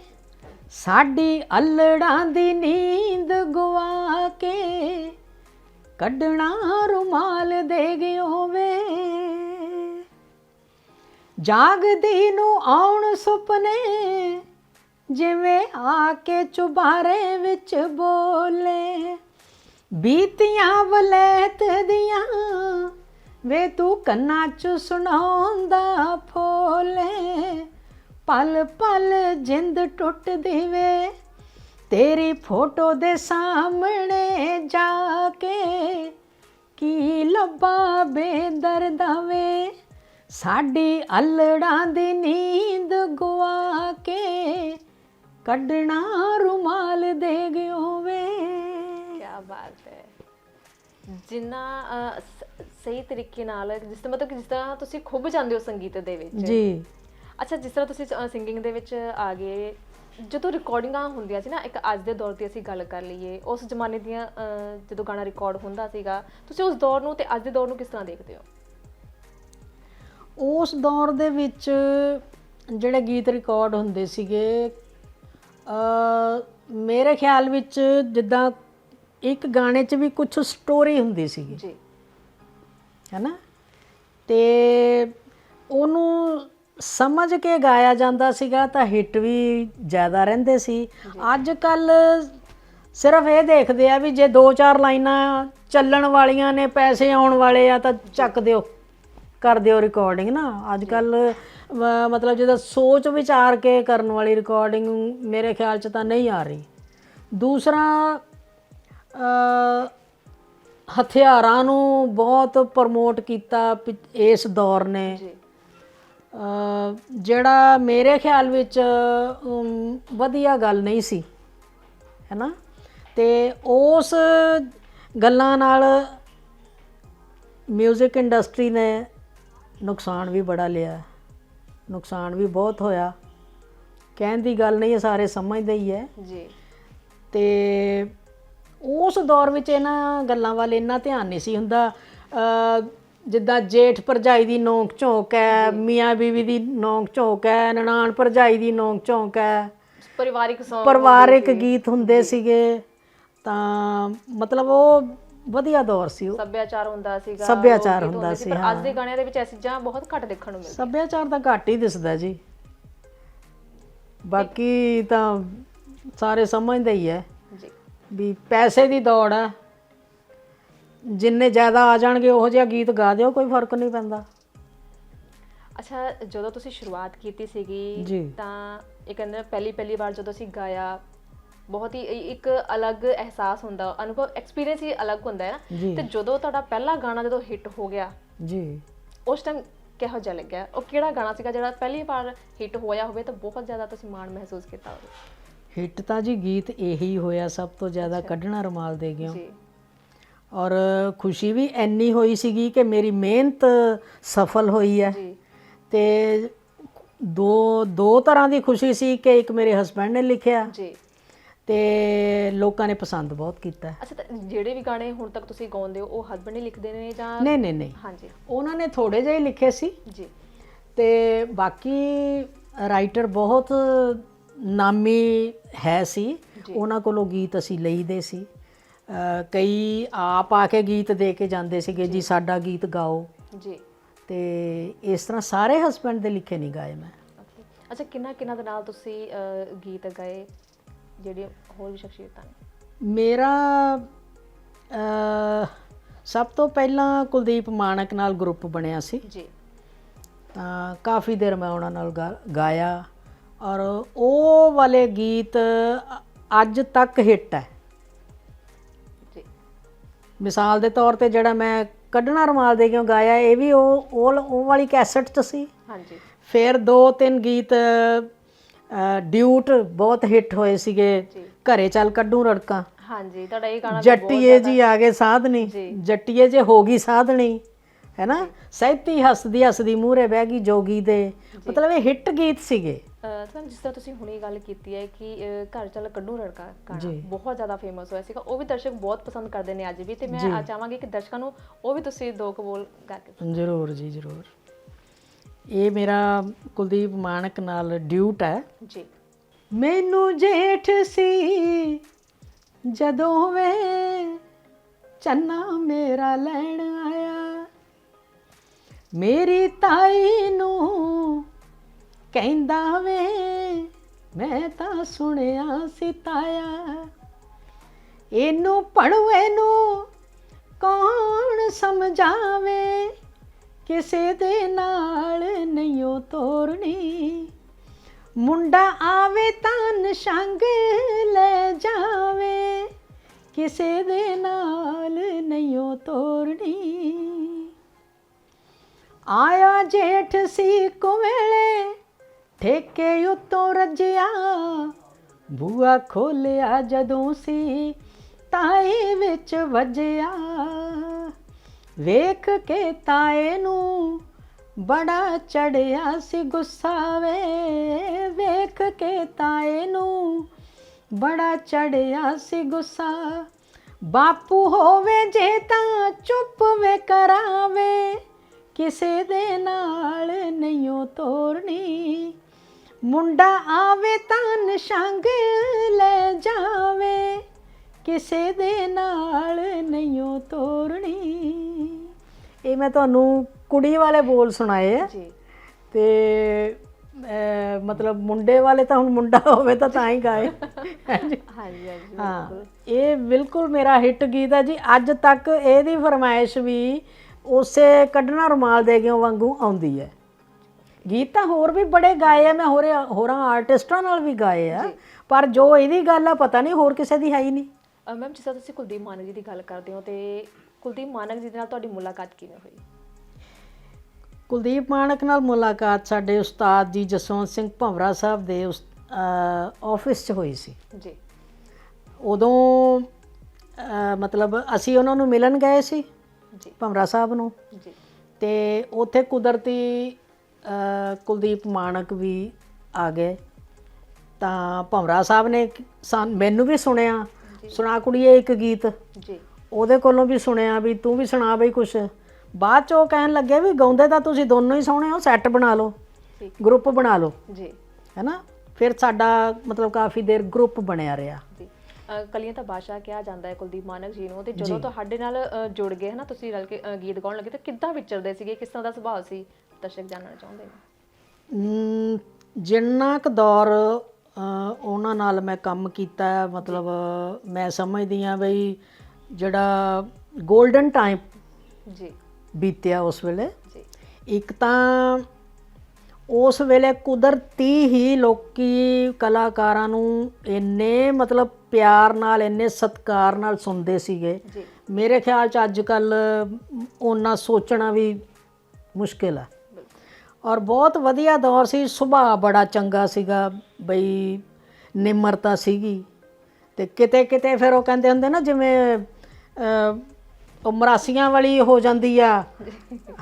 ਸਾਡੀ ਅਲੜਾਂ ਦੀ ਨੀਂਦ ਗਵਾ ਕੇ। ਕੱਢਣਾ ਰੁਮਾਲ ਦੇ ਗਿਓ ਵੇ ਜਾਗਦੀ ਨੂੰ ਆਉਣ ਸੁਪਨੇ ਜਿਵੇਂ ਆ ਕੇ ਚੁਬਾਰੇ ਵਿੱਚ ਬੋਲੇ। ਬੀਤੀਆਂ ਵਲੈਤ ਦੀਆਂ ਵੇ ਤੂੰ ਕੰਨਾਂ ਚ ਸੁਣਾਉਂਦਾ ਫੋਲੇ। ਪਲ ਪਲ ਜਿੰਦ ਟੁੱਟਦੀ ਵੇ। ਤੇਰੀ ਫੋਟੋ ਦੇ ਸਾਹਮਣੇ ਜਾ ਕੇ ਕੀ ਲੱਭਾ ਬੇਦਰਦਾ ਵੇ ਸਾਡੀ ਅਲੜਾਂ ਦੀ ਨੀਂਦ ਗਵਾ ਕੇ ਕੱਢਣਾ ਰੁਮਾਲ ਦੇ ਗਿਓ ਵੇ ਕੀ ਬਾਤ ਹੈ। ਜਿੰਨਾ ਸਹੀ ਤਰੀਕੇ ਨਾਲ ਜਿਸ ਤਰ੍ਹਾਂ ਮਤਲਬ ਕਿ ਜਿਸ ਤਰ੍ਹਾਂ ਤੁਸੀਂ ਖੁੱਭ ਜਾਂਦੇ ਹੋ ਸੰਗੀਤ ਦੇ ਵਿੱਚ। ਜੀ। ਅੱਛਾ ਜਿਸ ਤਰ੍ਹਾਂ ਤੁਸੀਂ ਸਿੰਗਿੰਗ ਦੇ ਵਿੱਚ ਆ ਗਏ ਜਦੋਂ ਰਿਕਾਰਡਿੰਗਾਂ ਹੁੰਦੀਆਂ ਸੀ ਨਾ ਇੱਕ ਅੱਜ ਦੇ ਦੌਰ ਦੀ ਅਸੀਂ ਗੱਲ ਕਰ ਲਈਏ ਉਸ ਜ਼ਮਾਨੇ ਦੀਆਂ ਜਦੋਂ ਗਾਣਾ ਰਿਕਾਰਡ ਹੁੰਦਾ ਸੀਗਾ ਤੁਸੀਂ ਉਸ ਦੌਰ ਨੂੰ ਤੇ ਅੱਜ ਦੇ ਦੌਰ ਨੂੰ ਕਿਸ ਤਰ੍ਹਾਂ ਦੇਖਦੇ ਹੋ? ਉਸ ਦੌਰ ਦੇ ਵਿੱਚ ਜਿਹੜੇ ਗੀਤ ਰਿਕਾਰਡ ਹੁੰਦੇ ਸੀਗੇ ਅ ਮੇਰੇ ਖਿਆਲ ਵਿੱਚ ਜਿੱਦਾਂ ਇੱਕ ਗਾਣੇ 'ਚ ਵੀ ਕੁਝ ਸਟੋਰੀ ਹੁੰਦੀ ਸੀਗੀ। ਜੀ। ਹੈਨਾ? ਤੇ ਉਹਨੂੰ ਸਮਝ ਕੇ ਗਾਇਆ ਜਾਂਦਾ ਸੀਗਾ ਤਾਂ ਹਿੱਟ ਵੀ ਜ਼ਿਆਦਾ ਰਹਿੰਦੇ ਸੀ। ਅੱਜ ਕੱਲ ਸਿਰਫ ਇਹ ਦੇਖਦੇ ਆ ਵੀ ਜੇ ਦੋ ਚਾਰ ਲਾਈਨਾਂ ਚੱਲਣ ਵਾਲੀਆਂ ਨੇ, ਪੈਸੇ ਆਉਣ ਵਾਲੇ ਆ ਤਾਂ ਚੱਕ ਦਿਓ, ਕਰ ਦਿਓ ਰਿਕਾਰਡਿੰਗ ਨਾ। ਅੱਜ ਕੱਲ ਮਤਲਬ ਜਿਹਦਾ ਸੋਚ ਵਿਚਾਰ ਕੇ ਕਰਨ ਵਾਲੀ ਰਿਕਾਰਡਿੰਗ ਮੇਰੇ ਖਿਆਲ 'ਚ ਤਾਂ ਨਹੀਂ ਆ ਰਹੀ। ਦੂਸਰਾ ਹਥਿਆਰਾਂ ਨੂੰ ਬਹੁਤ ਪ੍ਰਮੋਟ ਕੀਤਾ ਪਿ- ਇਸ ਦੌਰ ਨੇ। ਜਿਹੜਾ ਮੇਰੇ ਖਿਆਲ ਵਿੱਚ ਵਧੀਆ ਗੱਲ ਨਹੀਂ ਸੀ ਹੈਨਾ? ਤੇ ਉਸ ਗੱਲਾਂ ਨਾਲ 뮤직 ਇੰਡਸਟਰੀ ਨੇ ਨੁਕਸਾਨ ਵੀ ਬੜਾ ਲਿਆ। ਨੁਕਸਾਨ ਵੀ ਬਹੁਤ ਹੋਇਆ। ਕਹਿਣ ਦੀ ਗੱਲ ਨਹੀਂ ਹੈ ਸਾਰੇ ਸਮਝਦੇ ਹੀ ਹੈ। ਜੀ। ਤੇ ਉਸ ਦੌਰ ਵਿੱਚ ਇਹਨਾਂ ਗੱਲਾਂ ਵੱਲ ਇੰਨਾ ਧਿਆਨ ਨਹੀਂ ਸੀ ਹੁੰਦਾ। ਅ, ਜਿੱਦਾਂ ਜੇਠ ਭਰਜਾਈ ਦੀ ਨੋਕ ਝੋਂਕ ਹੈ ਮੀਆਂ ਬੀਵੀ ਦੀ ਨੋਕ ਝੋਂਕ ਹੈ ਨਨਾਣ ਭਰਜਾਈ ਦੀ ਨੋਕ ਝੋਂਕ ਹੈ। ਪਰਿਵਾਰਿਕ ਸੌਂਗ ਪਰਿਵਾਰਿਕ ਗੀਤ ਹੁੰਦੇ ਸੀਗੇ। ਤਾਂ ਮਤਲਬ ਉਹ ਵਧੀਆ ਦੌਰ ਸੀ ਉਹ। ਸੱਭਿਆਚਾਰ ਹੁੰਦਾ ਸੀਗਾ ਸੱਭਿਆਚਾਰ ਹੁੰਦਾ ਹੁੰਦੇ ਸੀ, ਪਰ ਅੱਜ ਦੇ ਗਾਣਿਆਂ ਦੇ ਵਿੱਚ ਇਹ ਚੀਜ਼ਾਂ ਬਹੁਤ ਘੱਟ ਦੇਖਣ ਨੂੰ ਮਿਲਦੀਆਂ ਸੱਭਿਆਚਾਰ ਤਾਂ ਘੱਟ ਹੀ ਦਿਸਦਾ ਜੀ। ਬਾਕੀ ਤਾਂ ਸਾਰੇ ਸਮਝਦੇ ਹੀ ਹੈ ਜੀ। ਵੀ ਪੈਸੇ ਦੀ ਦੌੜ ਹੈ। ਜਿੰਨੇ ਜ਼ਿਆਦਾ ਆ ਜਾਣਗੇ ਉਹੋ ਜਿਹਾ ਗੀਤ ਗਾ ਦਿਓ ਕੋਈ ਫ਼ਰਕ ਨਹੀਂ ਪੈਂਦਾ। ਅੱਛਾ ਜਦੋਂ ਤੁਸੀਂ ਸ਼ੁਰੂਆਤ ਕੀਤੀ ਸੀਗੀ ਜੀ। ਤਾਂ ਇਹ ਕਹਿੰਦੇ ਨੇ ਪਹਿਲੀ ਪਹਿਲੀ ਵਾਰ ਜਦੋਂ ਅਸੀਂ ਗਾਇਆ ਬਹੁਤ ਹੀ ਇ- ਇੱਕ ਅਲੱਗ ਅਹਿਸਾਸ ਹੁੰਦਾ ਅਨੁਭਵ ਐਕਸਪੀਰੀਅੰਸ ਹੀ ਅਲੱਗ ਹੁੰਦਾ ਹੈ ਨਾ। ਜੀ। ਤੇ ਜਦੋਂ ਤੁਹਾਡਾ ਪਹਿਲਾ ਗਾਣਾ ਜਦੋਂ ਹਿੱਟ ਹੋ ਗਿਆ ਜੀ। ਉਸ ਟਾਈਮ ਕਿਹੋ ਜਿਹਾ ਲੱਗਿਆ? ਉਹ ਕਿਹੜਾ ਗਾਣਾ ਸੀਗਾ ਜਿਹੜਾ ਪਹਿਲੀ ਵਾਰ ਹਿੱਟ ਹੋਇਆ ਹੋਵੇ ਤਾਂ ਬਹੁਤ ਜ਼ਿਆਦਾ ਤੁਸੀਂ ਮਾਣ ਮਹਿਸੂਸ ਕੀਤਾ ਹੋਵੇ? ਹਿੱਟ ਤਾਂ ਜੀ ਗੀਤ ਇਹੀ ਹੋਇਆ ਸਭ ਤੋਂ ਜ਼ਿਆਦਾ ਕੱਢਣਾ ਰੁਮਾਲ ਦੇ ਗਿਓ। ਜੀ। ਔਰ ਖੁਸ਼ੀ ਵੀ ਇੰਨੀ ਹੋਈ ਸੀਗੀ ਕਿ ਮੇਰੀ ਮਿਹਨਤ ਸਫਲ ਹੋਈ ਹੈ। ਜੀ। ਤੇ ਦੋ ਦੋ ਤਰ੍ਹਾਂ ਦੀ ਖੁਸ਼ੀ ਸੀ ਕਿ ਇੱਕ ਮੇਰੇ ਹਸਬੰਡ ਨੇ ਲਿਖਿਆ ਜੀ। ਤੇ ਲੋਕਾਂ ਨੇ ਪਸੰਦ ਬਹੁਤ ਕੀਤਾ। ਅੱਛਾ ਤਾਂ ਜਿਹੜੇ ਵੀ ਗਾਣੇ ਹੁਣ ਤੱਕ ਤੁਸੀਂ ਗਾਉਂਦੇ ਹੋ ਉਹ ਹਸਬੰਡ ਹੀ ਲਿਖਦੇ ਨੇ ਜਾਂ ਨਹੀਂ ਨਹੀਂ ਨਹੀਂ। ਹਾਂਜੀ। ਉਹਨਾਂ ਨੇ ਥੋੜੇ ਜਿਹੇ ਲਿਖੇ ਸੀ। ਜੀ। ਤੇ ਬਾਕੀ ਰਾਈਟਰ ਬਹੁਤ ਨਾਮੀ ਹੈ ਸੀ। ਉਹਨਾਂ ਕੋਲੋਂ ਗੀਤ ਅਸੀਂ ਲਈਦੇ ਸੀ। ਕਈ ਆਪ ਆ ਕੇ ਗੀਤ ਦੇ ਕੇ ਜਾਂਦੇ ਸੀਗੇ ਜੀ ਸਾਡਾ ਗੀਤ ਗਾਓ। ਜੀ। ਤੇ ਇਸ ਤਰ੍ਹਾਂ ਸਾਰੇ ਹਸਬੰਡ ਦੇ ਲਿਖੇ ਨਹੀਂ ਗਾਏ ਮੈਂ. ਅੱਛਾ ਕਿੰਨਾ ਕਿੰਨਾ ਦੇ ਨਾਲ ਤੁਸੀਂ ਗੀਤ ਗਾਏ ਜਿਹੜੇ ਹੋਰ ਵੀ ਸ਼ਖਸੀਅਤਾਂ? ਨੇ ਮੇਰਾ ਸਭ ਤੋਂ ਪਹਿਲਾਂ ਕੁਲਦੀਪ ਮਾਨਕ ਨਾਲ ਗਰੁੱਪ ਬਣਿਆ ਸੀ। ਜੀ। ਤਾਂ ਕਾਫੀ ਦੇਰ ਮੈਂ ਉਹਨਾਂ ਨਾਲ ਗਾਇਆ। ਔਰ ਉਹ ਵਾਲੇ ਗੀਤ ਅੱਜ ਤੱਕ ਹਿੱਟ ਹੈ। ਮਿਸਾਲ ਦੇ ਤੌਰ ਤੇ ਜਿਹੜਾ ਮੈਂ ਕੱਢਣਾ ਰੁਮਾਲ ਦੇ ਕਿਉਂ ਗਾਇਆ ਇਹ ਵੀ ਉਹ ਉਹ ਉਹ ਵਾਲੀ ਕੈਸਟ 'ਚ ਸੀ। ਹਾਂਜੀ। ਫਿਰ ਦੋ ਤਿੰਨ ਗੀਤ ਡਿਊਟ ਬਹੁਤ ਹਿੱਟ ਹੋਏ ਸੀਗੇ। ਘਰੇ ਚੱਲ ਕੱਢੂ ਰੜਕਾਂ। ਹਾਂਜੀ ਤੁਹਾਡਾ ਇਹ ਗਾਣਾ ਜੱਟੀਏ ਜੀ ਆ ਗਏ ਸਾਧਨੀ। ਜੱਟੀਏ ਜੇ ਹੋ ਗਈ ਸਾਧਣੀ ਹੈਨਾ ਸਹਿਤੀ ਹੱਸਦੀ ਹੱਸਦੀ ਮੂਹਰੇ ਬਹਿ ਗਈ ਜੋਗੀ ਦੇ। ਮਤਲਬ ਇਹ ਹਿੱਟ ਗੀਤ ਸੀਗੇ। ਅਹ, ਤਾਂ ਜਿਸ ਤਰ੍ਹਾਂ ਤੁਸੀਂ ਹੁਣੇ ਗੱਲ ਕੀਤੀ ਹੈ ਕਿ ਘਰ ਚੱਲ ਕੱਢੂ ਰੜਕਾ ਗਾਣਾ। ਬਹੁਤ ਜ਼ਿਆਦਾ ਫੇਮਸ ਹੋਇਆ ਸੀਗਾ। ਉਹ ਵੀ ਦਰਸ਼ਕ ਬਹੁਤ ਪਸੰਦ ਕਰਦੇ ਨੇ ਅੱਜ ਵੀ ਤੇ ਮੈਂ ਆ ਚਾਹਾਂਗੀ ਕਿ ਦਰਸ਼ਕਾਂ ਨੂੰ ਉਹ ਵੀ ਤੁਸੀਂ ਦੋ ਕੁ ਬੋਲ ਗਾ ਕੇ ਜ਼ਰੂਰ ਜੀ ਜ਼ਰੂਰ। ਇਹ ਮੇਰਾ ਕੁਲਦੀਪ ਮਾਨਕ ਨਾਲ ਡਿਊਟ ਹੈ। ਜੀ। ਮੈਨੂੰ ਜੇਠ ਸੀ ਜਦੋਂ ਵੇ ਚੰਨਾ ਮੇਰਾ ਲੈਣ ਆਇਆ। ਮੇਰੀ ਤਾਈ ਨੂੰ ਕਹਿੰਦਾ ਵੇ, ਮੈਂ ਤਾਂ ਸੁਣਿਆ ਸੀ ਤਾਇਆ। ਇਹਨੂੰ ਪੜਵੇ ਨੂੰ ਕੌਣ ਸਮਝਾਵੇ? ਕਿਸੇ ਦੇ ਨਾਲ ਨਹੀਂ ਉਹ ਤੋਰਨੀ। ਮੁੰਡਾ ਆਵੇ ਤਾਂ ਨਸ਼ੰਗ ਲੈ ਜਾਵੇ। ਕਿਸੇ ਦੇ ਨਾਲ ਨਹੀਂ ਉਹ ਤੋਰਨੀ। ਆਇਆ ਜੇਠ ਸੀ ਕੁਵੇਲੇ ਠੇਕੇ ਉਤੋਂ ਰੱਜਿਆ ਬੂਆ ਖੋਲਿਆ ਜਦੋਂ ਸੀ ਤਾਏ ਵਿੱਚ ਵੱਜਿਆ। ਵੇਖ ਕੇ ਤਾਏ ਨੂੰ ਬੜਾ ਚੜਿਆ ਸੀ ਗੁੱਸਾ ਵੇ, ਵੇਖ ਕੇ ਤਾਏ ਨੂੰ ਬੜਾ ਚੜਿਆ ਸੀ ਗੁੱਸਾ। ਬਾਪੂ ਹੋਵੇ ਜੇ ਤਾਂ ਚੁੱਪ ਵੇ ਕਰਾਵੇ, ਕਿਸੇ ਦੇ ਨਾਲ ਨਹੀਂ ਉਹ ਤੋਰਨੀ। ਮੁੰਡਾ ਆਵੇ ਤਾਂ ਨਿਸ਼ੰਗ ਲੈ ਜਾਵੇ। ਕਿਸੇ ਦੇ ਨਾਲ ਨਹੀਂ ਉਹ ਤੋਰਨੀ। ਇਹ ਮੈਂ ਤੁਹਾਨੂੰ ਕੁੜੀ ਵਾਲੇ ਬੋਲ ਸੁਣਾਏ ਆ। ਜੀ। ਤੇ ਮਤਲਬ ਮੁੰਡੇ ਵਾਲੇ ਤਾਂ ਹੁਣ ਮੁੰਡਾ ਹੋਵੇ ਤਾਂ ਤਾਂ ਹੀ ਗਾਏ। ਹਾਂਜੀ। ਹਾਂਜੀ ਹਾਂਜੀ ਹਾਂ ਇਹ ਬਿਲਕੁਲ ਮੇਰਾ ਹਿੱਟ ਗੀਤ ਹੈ ਜੀ। ਅੱਜ ਤੱਕ ਇਹਦੀ ਫਰਮਾਇਸ਼ ਵੀ ਉਸੇ ਕੱਢਣਾ ਰੁਮਾਲ ਦੇ ਗਿਓ ਵਾਂਗੂ ਆਉਂਦੀ ਹੈ। ਗੀਤ ਤਾਂ ਹੋਰ ਵੀ ਬੜੇ ਗਾਏ ਆ ਮੈਂ ਹੋਰੇ ਹੋਰਾਂ ਆਰਟਿਸਟਾਂ ਨਾਲ ਵੀ ਗਾਏ ਆ। ਪਰ ਜੋ ਇਹਦੀ ਗੱਲ ਆ ਪਤਾ ਨਹੀਂ ਹੋਰ ਕਿਸੇ ਦੀ ਹੈ ਹੀ ਨਹੀਂ। ਮੈਮ ਜਿਸ ਤਰ੍ਹਾਂ ਤੁਸੀਂ ਕੁਲਦੀਪ ਮਾਨਕ ਜੀ ਦੀ ਗੱਲ ਕਰਦੇ ਹੋ ਤੇ ਕੁਲਦੀਪ ਮਾਨਕ ਜੀ ਦੇ ਨਾਲ ਤੁਹਾਡੀ ਮੁਲਾਕਾਤ ਕਿਵੇਂ ਹੋਈ? ਕੁਲਦੀਪ ਮਾਨਕ ਨਾਲ ਮੁਲਾਕਾਤ ਸਾਡੇ ਉਸਤਾਦ ਜੀ ਜਸਵੰਤ ਸਿੰਘ ਭੰਵਰਾ ਸਾਹਿਬ ਦੇ ਉਸ- ਆਫਿਸ 'ਚ ਹੋਈ ਸੀ। ਜੀ। ਉਦੋਂ ਮਤਲਬ ਅਸੀਂ ਉਹਨਾਂ ਨੂੰ ਮਿਲਣ ਗਏ ਸੀ ਜੀ। ਭੰਵਰਾ ਸਾਹਿਬ ਨੂੰ। ਜੀ। ਤੇ ਉੱਥੇ ਕੁਦਰਤੀ ਕੁਲਦੀਪ ਮਾਨਕ ਵੀ ਆ ਗਏ। ਤਾਂ ਭੰਵਰਾ ਸਾਹਿਬ ਨੇ ਮੈਨੂੰ ਵੀ ਸੁਣਿਆ। ਸੁਣਾ ਕੁੜੀਏ ਇੱਕ ਗੀਤ। ਜੀ। ਉਹਦੇ ਕੋਲੋਂ ਵੀ ਸੁਣਿਆ ਵੀ ਤੂੰ ਵੀ ਸੁਣਾ ਬਈ ਕੁਛ। ਬਾਅਦ ਚ ਉਹ ਕਹਿਣ ਲੱਗੇ ਵੀ ਗਾਉਂਦੇ ਤਾਂ ਤੁਸੀਂ ਦੋਨੋਂ ਹੀ ਸੋਹਣੇ ਹੋ ਸੈੱਟ ਬਣਾ ਲਓ ਠੀਕ। ਗਰੁੱਪ ਬਣਾ ਲਓ। ਜੀ। ਹੈਨਾ? ਫਿਰ ਸਾਡਾ ਮਤਲਬ ਕਾਫੀ ਦੇਰ ਗਰੁੱਪ ਬਣਿਆ ਰਿਹਾ। ਜੀ। ਕਲੀਆਂ ਤਾਂ ਬਾਦਸ਼ਾਹ ਕਿਹਾ ਜਾਂਦਾ ਹੈ ਕੁਲਦੀਪ ਮਾਨਕ ਜੀ ਨੂੰ ਤੇ ਜਦੋਂ ਤੁਹਾਡੇ ਨਾਲ ਜੁੜ ਗਏ ਹਨਾ ਤੁਸੀਂ ਰਲ ਕੇ ਗੀਤ ਗਾਉਣ ਲੱਗੇ ਤਾਂ ਕਿੱਦਾਂ ਵਿਚਰਦੇ ਸੀਗੇ? ਕਿਸ ਤਰ੍ਹਾਂ ਦਾ ਸੁਭਾਅ ਸੀ? ਦਰਸ਼ਕ ਜਾਣਨਾ ਚਾਹੁੰਦੇ ਨੇ? ਜਿੰਨਾ ਕੁ ਦੌਰ ਉਹਨਾਂ ਨਾਲ ਮੈਂ ਕੰਮ ਕੀਤਾ ਮਤਲਬ ਮੈਂ ਸਮਝਦੀ ਆ ਬਈ ਜਿਹੜਾ 골ਡਨ ਟਾਈਮ ਜੀ। ਬੀਤਿਆ ਉਸ ਵੇਲੇ ਜੀ। ਇੱਕ ਤਾਂ ਉਸ ਵੇਲੇ ਕੁਦਰਤੀ ਹੀ ਲੋਕੀ ਕਲਾਕਾਰਾਂ ਨੂੰ ਇੰਨੇ ਮਤਲਬ ਪਿਆਰ ਨਾਲ ਇੰਨੇ ਸਤਿਕਾਰ ਨਾਲ ਸੁਣਦੇ ਸੀਗੇ। ਮੇਰੇ ਖਿਆਲ ਚ ਅੱਜ ਕੱਲ ਉਹਨਾਂ ਸੋਚਣਾ ਵੀ ਮੁਸ਼ਕਿਲ ਬਿਲਕੁਲ ਔਰ ਬਹੁਤ ਵਧੀਆ ਦੌਰ ਸੀ। ਸੁਭਾਅ ਬੜਾ ਚੰਗਾ ਸੀਗਾ ਬਈ ਨਿਮਰਤਾ ਸੀਗੀ। ਤੇ ਕਿਤੇ ਕਿਤੇ ਫਿਰ ਉਹ ਕਹਿੰਦੇ ਹੁੰਦੇ ਨਾ ਜਿਵੇਂ ਅਹ, ਉਹ ਮਰਾਸੀਆਂ ਵਾਲੀ ਹੋ ਜਾਂਦੀ ਆ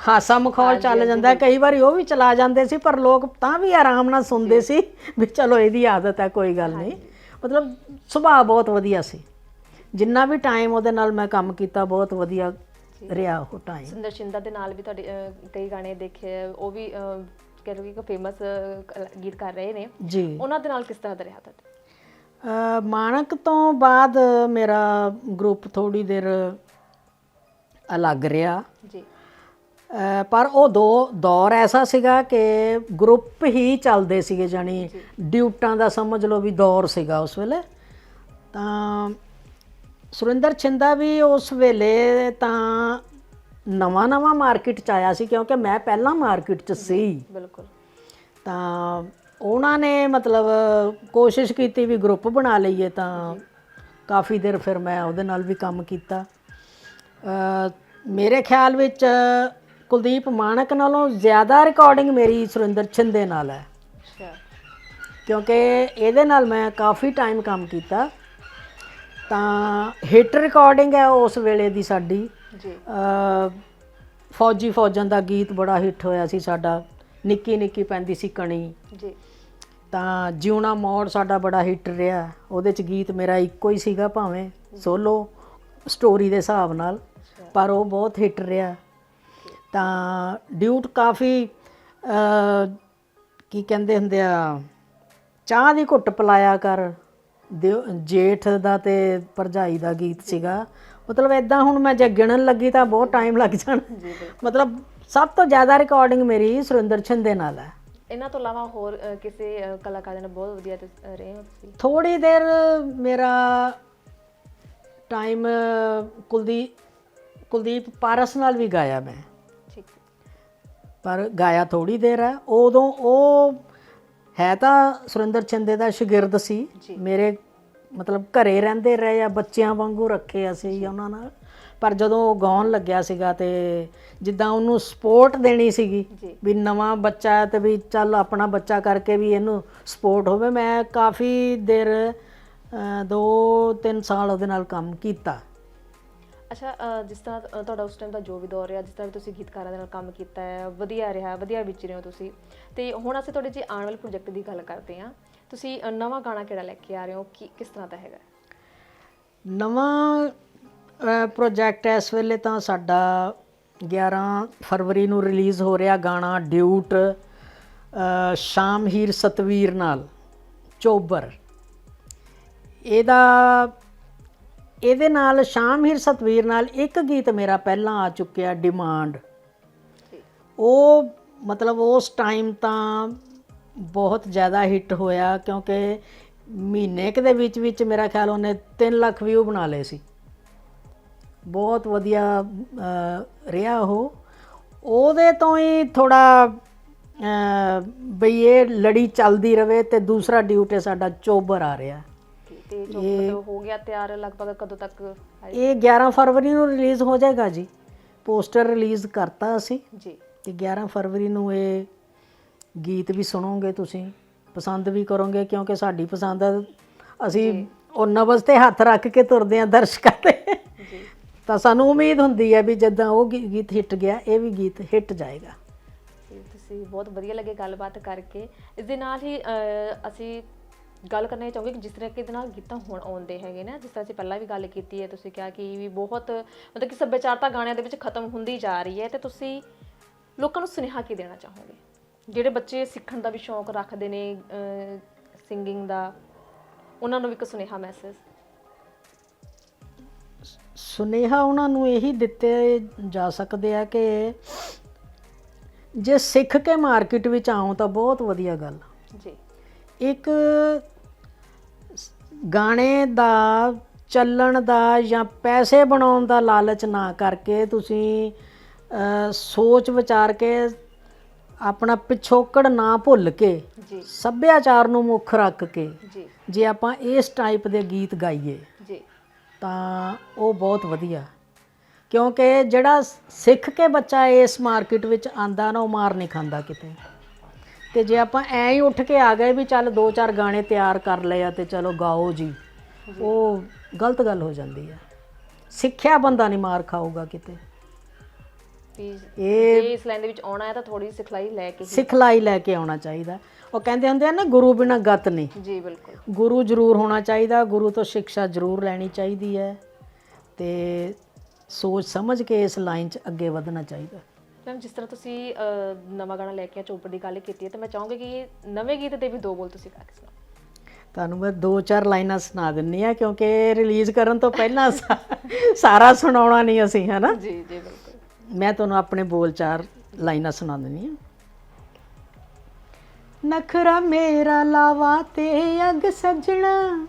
ਹਾਸਾ ਮਖੌਲ ਚੱਲ ਜਾਂਦਾ। ਕਈ ਵਾਰੀ ਉਹ ਵੀ ਚਲਾ ਜਾਂਦੇ ਸੀ ਪਰ ਲੋਕ ਤਾਂ ਵੀ ਆਰਾਮ ਨਾਲ ਸੁਣਦੇ ਸੀ ਵੀ ਚਲੋ ਇਹਦੀ ਆਦਤ ਹੈ ਕੋਈ ਗੱਲ ਨਹੀਂ। ਮਤਲਬ ਸੁਭਾਅ ਬਹੁਤ ਵਧੀਆ ਸੀ। ਜਿੰਨਾ ਵੀ ਟਾਈਮ ਉਹਦੇ ਨਾਲ ਮੈਂ ਕੰਮ ਕੀਤਾ ਬਹੁਤ ਵਧੀਆ ਰਿਹਾ ਉਹ ਟਾਈਮ ਸੁੰਦਰ ਸ਼ਿੰਦਾ ਦੇ ਨਾਲ ਵੀ ਤੁਹਾਡੇ ਕਈ ਗਾਣੇ ਦੇਖੇ ਉਹ ਵੀ ਕਹਿ ਲਓ ਕਿ ਫੇਮਸ ਗੀਤ ਕਰ ਰਹੇ ਨੇ। ਜੀ। ਉਹਨਾਂ ਦੇ ਨਾਲ ਕਿਸ ਤਰ੍ਹਾਂ ਦਾ ਰਿਹਾ ਤੁਹਾਡਾ? ਅ, ਮਾਣਕ ਤੋਂ ਬਾਅਦ ਮੇਰਾ ਗਰੁੱਪ ਥੋੜੀ ਦੇਰ ਅਲੱਗ ਰਿਹਾ। ਜੀ। ਅ, ਪਰ ਉਹ ਦੋ ਦੌਰ ਐਸਾ ਸੀਗਾ ਕਿ ਗਰੁੱਪ ਹੀ ਚੱਲਦੇ ਸੀਗੇ ਜਾਨੀ ਡਿਊਟਾਂ ਦਾ ਸਮਝ ਲਓ ਵੀ ਦੌਰ ਸੀਗਾ ਉਸ ਵੇਲੇ। ਤਾਂ ਸੁਰਿੰਦਰ ਛਿੰਦਾ ਵੀ ਉਸ ਵੇਲੇ ਤਾਂ ਨਵਾਂ ਨਵਾਂ ਮਾਰਕੀਟ ਚ ਆਇਆ ਸੀ ਕਿਉਂਕਿ ਮੈਂ ਪਹਿਲਾਂ ਮਾਰਕੀਟ ਚ ਸੀ। ਬਿਲਕੁਲ। ਤਾਂ ਉਹਨਾਂ ਨੇ ਮਤਲਬ ਕੋਸ਼ਿਸ਼ ਕੀਤੀ ਵੀ ਗਰੁੱਪ ਬਣਾ ਲਈਏ ਤਾਂ ਕਾਫੀ ਦੇਰ ਫਿਰ ਮੈਂ ਉਹਦੇ ਨਾਲ ਵੀ ਕੰਮ ਕੀਤਾ। ਮੇਰੇ ਖਿਆਲ ਵਿੱਚ ਕੁਲਦੀਪ ਮਾਨਕ ਨਾਲੋਂ ਜ਼ਿਆਦਾ ਰਿਕਾਰਡਿੰਗ ਮੇਰੀ ਸੁਰਿੰਦਰ ਛਿੰਦੇ ਨਾਲ ਹੈ। ਕਿਉਂਕਿ ਇਹਦੇ ਨਾਲ ਮੈਂ ਕਾਫੀ ਟਾਈਮ ਕੰਮ ਕੀਤਾ। ਤਾਂ ਹਿੱਟ ਰਿਕਾਰਡਿੰਗ ਹੈ ਉਸ ਵੇਲੇ ਦੀ ਸਾਡੀ। ਜੀ। ਫੌਜੀ ਫੌਜਾਂ ਦਾ ਗੀਤ ਬੜਾ ਹਿੱਟ ਹੋਇਆ ਸੀ ਸਾਡਾ। ਨਿੱਕੀ ਨਿੱਕੀ ਪੈਂਦੀ ਸੀ ਕਣੀ। ਜੀ। ਤਾਂ ਜਿਉਣਾ ਮੋੜ ਸਾਡਾ ਬੜਾ ਹਿੱਟ ਰਿਹਾ। ਉਹਦੇ ਚ ਗੀਤ ਮੇਰਾ ਇੱਕੋ ਹੀ ਸੀਗਾ ਭਾਵੇਂ ਸੋਲੋ ਸਟੋਰੀ ਦੇ ਹਿਸਾਬ ਨਾਲ ਪਰ ਉਹ ਬਹੁਤ ਹਿੱਟ ਰਿਹਾ। ਤਾਂ ਡਿਊਟ ਕਾਫੀ ਕੀ ਕਹਿੰਦੇ ਹੁੰਦੇ ਆ ਚਾਹ ਦੀ ਘੁੱਟ ਪਲਾਇਆ ਕਰ। ਦਿਓ- ਜੇਠ ਦਾ ਤੇ ਭਰਜਾਈ ਦਾ ਗੀਤ ਸੀਗਾ। ਮਤਲਬ ਇਦਾਂ ਹੁਣ ਮੈਂ ਜੇ ਗਿਣਨ ਲੱਗੀ ਤਾਂ ਬਹੁਤ ਟਾਈਮ ਲੱਗ ਜਾਣਾ। ਮਤਲਬ ਸਭ ਤੋਂ ਜ਼ਿਆਦਾ ਰਿਕਾਰਡਿੰਗ ਮੇਰੀ ਸੁਰਿੰਦਰ ਛਿੰਦੇ ਨਾਲ ਹੈ। ਇਹਨਾਂ ਤੋਂ ਇਲਾਵਾ ਹੋਰ ਅ, ਕਿਸੇ ਅ, ਕਲਾਕਾਰ ਦੇ ਨਾਲ ਬਹੁਤ ਵਧੀਆ ਤੇ, ਅ, ਰਹੇ ਹੋ ਤੁਸੀਂ ਥੋੜੀ ਦੇਰ ਮੇਰਾ ਟਾਈਮ ਕੁਲਦੀਪ ਕੁਲਦੀਪ ਪਾਰਸ ਨਾਲ ਵੀ ਗਾਇਆ ਮੈਂ। ਠੀਕ। ਪਰ ਗਾਇਆ ਥੋੜੀ ਦੇਰ ਹੈ। ਉਦੋਂ ਉਹ ਹੈ ਤਾਂ ਸੁਰਿੰਦਰ ਚੰਦੇ ਦਾ ਸ਼ਾਗਿਰਦ ਸੀ। ਮੇਰੇ ਮਤਲਬ ਘਰੇ ਰਹਿੰਦੇ ਰਹੇ ਆ ਬੱਚਿਆਂ ਵਾਂਗੂ ਰੱਖੇ ਅਸੀਂ ਉਹਨਾਂ ਨਾਲ। ਪਰ ਜਦੋਂ ਉਹ ਗਾਉਣ ਲੱਗਿਆ ਸੀਗਾ ਤੇ ਜਿੱਦਾਂ ਉਹਨੂੰ ਸਪੋਰਟ ਦੇਣੀ ਸੀਗੀ। ਵੀ ਨਵਾਂ ਬੱਚਾ ਹੈ ਤੇ ਵੀ ਚੱਲ ਆਪਣਾ ਬੱਚਾ ਕਰਕੇ ਵੀ ਇਹਨੂੰ ਸਪੋਰਟ ਹੋਵੇ ਮੈਂ ਕਾਫੀ ਦੇਰ 2-3 ਸਾਲ ਉਹਦੇ ਨਾਲ ਕੰਮ ਕੀਤਾ। ਅੱਛਾ ਅ, ਜਿਸ ਤਰ੍ਹਾਂ ਅ, ਤੁਹਾਡਾ ਉਸ ਟਾਈਮ ਦਾ ਜੋ ਵੀ ਦੌਰ ਰਿਹਾ ਜਿਸ ਤਰ੍ਹਾਂ ਵੀ ਤੁਸੀਂ ਗੀਤਕਾਰਾਂ ਦੇ ਨਾਲ ਕੰਮ ਕੀਤਾ ਹੈ ਵਧੀਆ ਰਿਹਾ ਵਧੀਆ ਵਿਚਰੇ ਹੋ ਤੁਸੀਂ। ਤੇ ਹੁਣ ਅਸੀਂ ਤੁਹਾਡੇ ਜੇ ਆਉਣ ਵਾਲੇ ਪ੍ਰੋਜੈਕਟ ਦੀ ਗੱਲ ਕਰਦੇ ਹਾਂ ਤੁਸੀਂ ਅ, ਨਵਾਂ ਗਾਣਾ ਕਿਹੜਾ ਲੈ ਕੇ ਆ ਰਹੇ ਹੋ? ਕੀ ਕਿਸ ਤਰ੍ਹਾਂ ਦਾ ਹੈਗਾ? ਨਵਾਂ ਪ੍ਰੋਜੈਕਟ ਇਸ ਵੇਲੇ ਤਾਂ ਸਾਡਾ 11 ਫਰਵਰੀ ਨੂੰ ਰਿਲੀਜ਼ ਹੋ ਰਿਹਾ ਗਾਣਾ ਡਿਊਟ ਅ, ਸ਼ਾਮ ਹੀਰ ਸਤਵੀਰ ਨਾਲ ਚੋਬਰ। ਇਹਦਾ ਇਹਦੇ ਨਾਲ, ਸ਼ਾਮ ਹੀਰ ਸਤਵੀਰ ਨਾਲ ਇੱਕ ਗੀਤ ਮੇਰਾ ਪਹਿਲਾਂ ਆ ਚੁੱਕਿਆ ਡਿਮਾਂਡ ਉਹ ਮਤਲਬ ਉਸ ਟਾਈਮ ਤਾਂ ਬਹੁਤ ਜ਼ਿਆਦਾ ਹਿੱਟ ਹੋਇਆ, ਕਿਉਂਕਿ ਮਹੀਨੇ ਕੁ ਦੇ ਵਿੱਚ ਵਿੱਚ ਮੇਰਾ ਖਿਆਲ ਉਹਨੇ 3 ਲੱਖ ਵਿਊ ਬਣਾ ਲਏ ਸੀ। ਬਹੁਤ ਵਧੀਆ ਰਿਹਾ ਉਹ। ਉਹਦੇ ਤੋਂ ਹੀ ਥੋੜਾ ਬਈ ਇਹ ਲੜੀ ਚੱਲਦੀ ਰਵੇ ਤੇ ਦੂਸਰਾ ਡਿਊਟ ਸਾਡਾ ਚੋਬਰ ਆ ਰਿਹਾ। ਤੇ ਜੋ ਮਤਲਬ ਹੋ ਗਿਆ ਤਿਆਰ ਲਗਭਗ ਕਦੋਂ ਤੱਕ ਆਏ? ਇਹ 11 ਫਰਵਰੀ ਨੂੰ ਰਿਲੀਜ਼ ਹੋ ਜਾਏਗਾ ਜੀ। ਪੋਸਟਰ ਰਿਲੀਜ਼ ਕਰਤਾ ਅਸੀਂ। ਜੀ। ਤੇ 11 ਫਰਵਰੀ ਨੂੰ ਇਹ ਗੀਤ ਵੀ ਸੁਣੋਗੇ ਤੁਸੀਂ। ਪਸੰਦ ਵੀ ਕਰੋਗੇ ਕਿਉਂਕਿ ਸਾਡੀ ਪਸੰਦ ਅਸੀਂ ਉਹ ਨਬਜ਼ ਤੇ ਹੱਥ ਰੱਖ ਕੇ ਤੁਰਦੇ ਆ ਦਰਸ਼ਕਾਂ ਤੇ। ਜੀ। ਤਾਂ ਸਾਨੂੰ ਉਮੀਦ ਹੁੰਦੀ ਹੈ ਵੀ ਜਦੋਂ ਉਹ ਗੀ- ਗੀਤ ਹਿੱਟ ਗਿਆ ਇਹ ਵੀ ਗੀਤ ਹਿੱਟ ਜਾਏਗਾ। ਤੇ ਤੁਸੀਂ ਬਹੁਤ ਵਧੀਆ ਲੱਗੇ ਗੱਲਬਾਤ ਕਰਕੇ। ਇਸ ਦੇ ਨਾਲ ਹੀ ਅਹ, ਅਸੀਂ ਗੱਲ ਕਰਨਾ ਚਾਹੁੰਗੇ ਕਿ ਜਿਸ ਤਰੀਕੇ ਦੇ ਨਾਲ ਗੀਤਾਂ ਹੁਣ ਆਉਂਦੇ ਹੈਗੇ ਨਾ, ਜਿਸ ਤਰ੍ਹਾਂ ਅਸੀਂ ਪਹਿਲਾਂ ਵੀ ਗੱਲ ਕੀਤੀ ਹੈ, ਤੁਸੀਂ ਕਿਹਾ ਕਿ ਵੀ ਬਹੁਤ ਮਤਲਬ ਕਿ ਸੱਭਿਆਚਾਰਤਾ ਗਾਣਿਆਂ ਦੇ ਵਿੱਚ ਖਤਮ ਹੁੰਦੀ ਜਾ ਰਹੀ ਹੈ, ਤੇ ਤੁਸੀਂ ਲੋਕਾਂ ਨੂੰ ਸੁਨੇਹਾ ਕੀ ਦੇਣਾ ਚਾਹੋਗੇ? ਜਿਹੜੇ ਬੱਚੇ ਸਿੱਖਣ ਦਾ ਵੀ ਸ਼ੌਂਕ ਰੱਖਦੇ ਨੇ ਸਿੰਗਿੰਗ ਦਾ, ਉਹਨਾਂ ਨੂੰ ਵੀ ਇੱਕ ਸੁਨੇਹਾ ਮੈਸੇਜ ਸੁਨੇਹਾ ਉਹਨਾਂ ਨੂੰ ਇਹੀ ਦਿੱਤੇ ਜਾ ਸਕਦੇ ਆ ਕਿ ਜੇ ਸਿੱਖ ਕੇ ਮਾਰਕੀਟ ਵਿੱਚ ਆਉਂ ਤਾਂ ਬਹੁਤ ਵਧੀਆ ਗੱਲ ਇੱਕ ਗਾਣੇ ਦਾ ਚੱਲਣ ਦਾ ਜਾਂ ਪੈਸੇ ਬਣਾਉਣ ਦਾ ਲਾਲਚ ਨਾ ਕਰਕੇ ਤੁਸੀਂ ਸੋਚ ਵਿਚਾਰ ਕੇ ਆਪਣਾ ਪਿਛੋਕੜ ਨਾ ਭੁੱਲ ਕੇ ਜੀ। ਸੱਭਿਆਚਾਰ ਨੂੰ ਮੁੱਖ ਰੱਖ ਕੇ ਜੀ। ਜੇ ਆਪਾਂ ਇਸ ਟਾਈਪ ਦੇ ਗੀਤ ਗਾਈਏ ਜੀ। ਤਾਂ ਉਹ ਬਹੁਤ ਵਧੀਆ। ਕਿਉਂਕਿ ਜਿਹੜਾ ਸਿੱਖ ਕੇ ਬੱਚਾ ਇਸ ਮਾਰਕੀਟ ਵਿੱਚ ਆਂਦਾ ਨਾ ਉਹ ਮਾਰ ਨਹੀਂ ਖਾਂਦਾ ਕਿਤੇ। ਤੇ ਜੇ ਆਪਾਂ ਐਂ ਹੀ ਉੱਠ ਕੇ ਆ ਗਏ ਵੀ ਚੱਲ ਦੋ ਚਾਰ ਗਾਣੇ ਤਿਆਰ ਕਰ ਲਏ ਆ ਤੇ ਚਲੋ ਗਾਓ ਜੀ ਉਹ ਗਲਤ ਗੱਲ ਹੋ ਜਾਂਦੀ ਹੈ ਸਿੱਖਿਆ ਬੰਦਾ ਨਹੀਂ ਮਾਰ ਖਾਊਗਾ ਕਿਤੇ। ਵੀ ਜੇ ਇਸ ਲਾਈਨ ਦੇ ਵਿੱਚ ਆਉਣਾ ਹੈ ਤਾਂ ਥੋੜੀ ਸਿਖਲਾਈ ਲੈ ਕੇ ਸਿਖਲਾਈ ਲੈ ਕੇ ਆਉਣਾ ਚਾਹੀਦਾ। ਉਹ ਕਹਿੰਦੇ ਹੁੰਦੇ ਆ ਨਾ ਗੁਰੂ ਬਿਨਾ ਗਤ ਨਹੀਂ। ਜੀ ਬਿਲਕੁਲ। ਗੁਰੂ ਜ਼ਰੂਰ ਹੋਣਾ ਚਾਹੀਦਾ ਗੁਰੂ ਤੋਂ ਸਿੱਖਿਆ ਜ਼ਰੂਰ ਲੈਣੀ ਚਾਹੀਦੀ ਹੈ ਤੇ ਸੋਚ ਸਮਝ ਕੇ ਇਸ ਲਾਈਨ 'ਚ ਅੱਗੇ ਵਧਣਾ ਚਾਹੀਦਾ। ਮੈਮ ਜਿਸ ਤਰ੍ਹਾਂ ਤੁਸੀਂ ਅਹ, ਨਵਾਂ ਗਾਣਾ ਲੈ ਕੇ ਆ ਚੋਪੜ ਦੀ ਗੱਲ ਕੀਤੀ ਹੈ ਤਾਂ ਮੈਂ ਚਾਹੂੰਗੀ ਕਿ ਨਵੇਂ ਗੀਤ ਦੇ ਵੀ ਦੋ ਬੋਲ ਤੁਸੀਂ ਗਾ ਕੇ ਸੁਣਾਓ। ਤੁਹਾਨੂੰ ਮੈਂ ਦੋ ਚਾਰ ਲਾਈਨਾਂ ਸੁਣਾ ਦਿੰਨੀ ਆ ਕਿਉਂਕਿ ਰਿਲੀਜ਼ ਕਰਨ ਤੋਂ ਪਹਿਲਾਂ ਸਾ- ਸਾਰਾ ਸੁਣਾਉਣਾ ਨਹੀਂ ਅਸੀਂ ਹਨਾ? ਜੀ ਜੀ ਬਿਲਕੁਲ। ਮੈਂ ਤੁਹਾਨੂੰ ਆਪਣੇ ਬੋਲ ਚਾਰ ਲਾਈਨਾਂ ਸੁਣਾ ਦਿੰਨੀ ਆ। ਨਖਰਾ ਮੇਰਾ ਲਾਵਾ ਤੇ ਅਗ ਸਜਣਾ।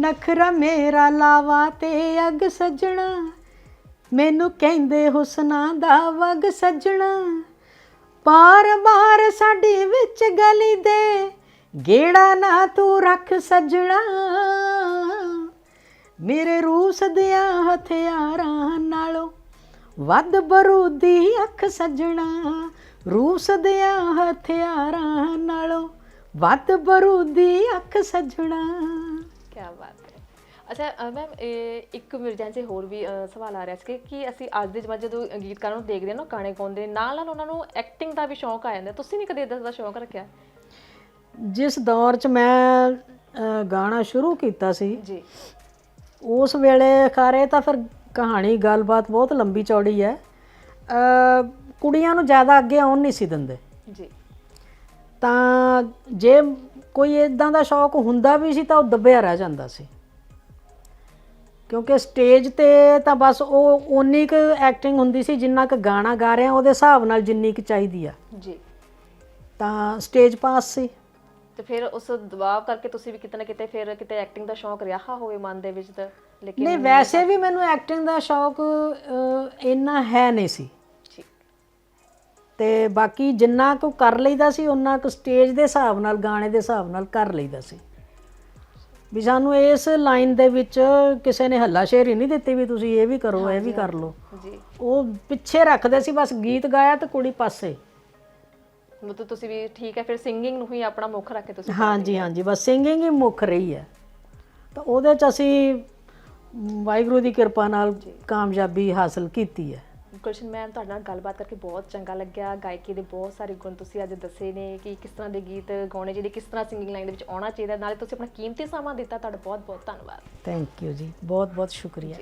ਨਖਰਾ ਮੇਰਾ ਲਾਵਾ ਤੇ ਅਗ ਸਜਣਾ। ਮੈਨੂੰ ਕਹਿੰਦੇ ਹੁਸਨਾ ਦਾ ਵਗ ਸੱਜਣਾ। ਪਾਰ ਬਾਰ ਸਾਡੀ ਵਿੱਚ ਗਲੀ ਦੇ, ਗੇੜਾ ਨਾ ਤੂੰ ਰੱਖ ਸੱਜਣਾ। ਮੇਰੇ ਰੂਸ ਦਿਆਂ ਹਥਿਆਰਾਂ ਨਾਲੋਂ ਵੱਧ ਬਰੂਦੀ ਅੱਖ ਸੱਜਣਾ। ਰੂਸ ਦਿਆਂ ਹਥਿਆਰਾਂ ਨਾਲੋਂ ਵੱਧ ਬਰੂਦੀ ਅੱਖ ਸੱਜਣਾ। ਕੀ ਬਾਤ ਅੱਛਾ ਮੈਮ ਇੱਕ ਮੇਰੇ ਸੇ ਹੋਰ ਵੀ ਸਵਾਲ ਆ ਰਿਹਾ ਸੀ ਕਿ ਅਸੀਂ ਅੱਜ ਦੇ ਜਮਾਨੇ ਜਦੋਂ ਗੀਤਕਾਰਾਂ ਨੂੰ ਦੇਖਦੇ ਹਾਂ ਨਾ ਗਾਣੇ ਗਾਉਂਦੇ ਨਾਲ ਨਾਲ ਉਹਨਾਂ ਨੂੰ ਐਕਟਿੰਗ ਦਾ ਵੀ ਸ਼ੌਂਕ ਆ ਜਾਂਦਾ। ਤੁਸੀਂ ਨਹੀਂ ਕਦੇ ਇਦਾਂ ਦਾ ਸ਼ੌਂਕ ਰੱਖਿਆ? ਜਿਸ ਦੌਰ 'ਚ ਮੈਂ ਗਾਣਾ ਸ਼ੁਰੂ ਕੀਤਾ ਸੀ ਜੀ। ਉਸ ਵੇਲੇ ਖਾਰੇ ਤਾਂ ਫਿਰ ਕਹਾਣੀ ਗੱਲਬਾਤ ਬਹੁਤ ਲੰਬੀ ਚੌੜੀ ਹੈ। ਅ, ਕੁੜੀਆਂ ਨੂੰ ਜ਼ਿਆਦਾ ਅੱਗੇ ਆਉਣ ਨਹੀਂ ਸੀ ਦਿੰਦੇ। ਜੀ। ਤਾਂ ਜੇ ਕੋਈ ਇਦਾਂ ਦਾ ਸ਼ੌਕ ਹੁੰਦਾ ਵੀ ਸੀ ਤਾਂ ਉਹ ਦੱਬਿਆ ਰਹਿ ਜਾਂਦਾ ਸੀ। ਕਿਉਂਕਿ ਸਟੇਜ ਤੇ ਤਾਂ ਬਸ ਉਹ ਓਨੀ ਕੁ ਐਕਟਿੰਗ ਹੁੰਦੀ ਸੀ ਜਿੰਨਾ ਕੁ ਗਾਣਾ ਗਾ ਰਿਹਾ ਉਹਦੇ ਹਿਸਾਬ ਨਾਲ ਜਿੰਨੀ ਕੁ ਚਾਹੀਦੀ ਆ। ਜੀ। ਤਾਂ ਸਟੇਜ ਪਾਸ ਸੀ। ਤੇ ਫਿਰ ਉਸ ਦਬਾਅ ਕਰਕੇ ਤੁਸੀਂ ਵੀ ਕਿਤੇ ਨਾ ਕਿਤੇ ਫਿਰ ਕਿਤੇ ਐਕਟਿੰਗ ਦਾ ਸ਼ੌਂਕ ਰਿਹਾ ਹੋਵੇ ਮਨ ਦੇ ਵਿੱਚ ਤਾਂ ਲੇਕਿਨ ਨਹੀਂ ਵੈਸੇ ਵੀ ਮੈਨੂੰ ਐਕਟਿੰਗ ਦਾ ਸ਼ੌਕ ਇੰਨਾ ਹੈ ਨਹੀਂ ਸੀ। ਠੀਕ। ਤੇ ਬਾਕੀ ਜਿੰਨਾ ਕੁ ਕਰ ਲਈਦਾ ਸੀ ਉਹਨਾਂ ਕੁ ਸਟੇਜ ਦੇ ਹਿਸਾਬ ਨਾਲ ਗਾਣੇ ਦੇ ਹਿਸਾਬ ਨਾਲ ਕਰ ਲਈਦਾ ਸੀ। ਵੀ ਸਾਨੂੰ ਇਸ ਲਾਈਨ ਦੇ ਵਿੱਚ ਕਿਸੇ ਨੇ ਹੱਲਾ ਸ਼ੇਰੀ ਨਹੀਂ ਦਿੱਤੀ ਵੀ ਤੁਸੀਂ ਇਹ ਵੀ ਕਰੋ ਇਹ ਵੀ ਕਰ ਲਓ। ਜੀ। ਉਹ ਪਿੱਛੇ ਰੱਖਦੇ ਸੀ ਬਸ ਗੀਤ ਗਾਇਆ ਤੇ ਕੁੜੀ ਪਾਸੇ। ਮਤਲਬ ਤੁਸੀਂ ਵੀ ਠੀਕ ਹੈ ਫਿਰ ਸਿੰਗਿੰਗ ਨੂੰ ਹੀ ਆਪਣਾ ਮੁੱਖ ਰੱਖ ਕੇ ਤੁਸੀਂ ਹਾਂਜੀ ਹਾਂਜੀ ਬਸ ਸਿੰਗਿੰਗ ਹੀ ਮੁੱਖ ਰਹੀ ਹੈ। ਤਾਂ ਉਹਦੇ ਚ ਅਸੀਂ ਵਾਹਿਗੁਰੂ ਦੀ ਕਿਰਪਾ ਨਾਲ ਕਾਮਯਾਬੀ ਹਾਸਲ ਕੀਤੀ ਹੈ। ਗੁਲਸ਼ਨ ਮੈਮ ਤੁਹਾਡੇ ਨਾਲ ਗੱਲਬਾਤ ਕਰਕੇ ਬਹੁਤ ਚੰਗਾ ਲੱਗਿਆ। ਗਾਇਕੀ ਦੇ ਬਹੁਤ ਸਾਰੇ ਗੁਣ ਤੁਸੀਂ ਅੱਜ ਦੱਸੇ ਨੇ ਕਿ ਕਿਸ ਤਰ੍ਹਾਂ ਦੇ ਗੀਤ ਗਾਉਣੇ ਜਿਹੜੇ ਕਿਸ ਤਰ੍ਹਾਂ ਸਿੰਗਿੰਗ ਲਾਈਨ ਦੇ ਵਿੱਚ ਆਉਣਾ ਚਾਹੀਦਾ ਨਾਲੇ ਤੁਸੀਂ ਆਪਣਾ ਕੀਮਤੀ ਸਮਾਂ ਦਿੱਤਾ। ਤੁਹਾਡਾ ਬਹੁਤ ਬਹੁਤ ਧੰਨਵਾਦ। ਥੈਂਕ ਯੂ ਜੀ। ਬਹੁਤ ਬਹੁਤ ਸ਼ੁਕਰੀਆ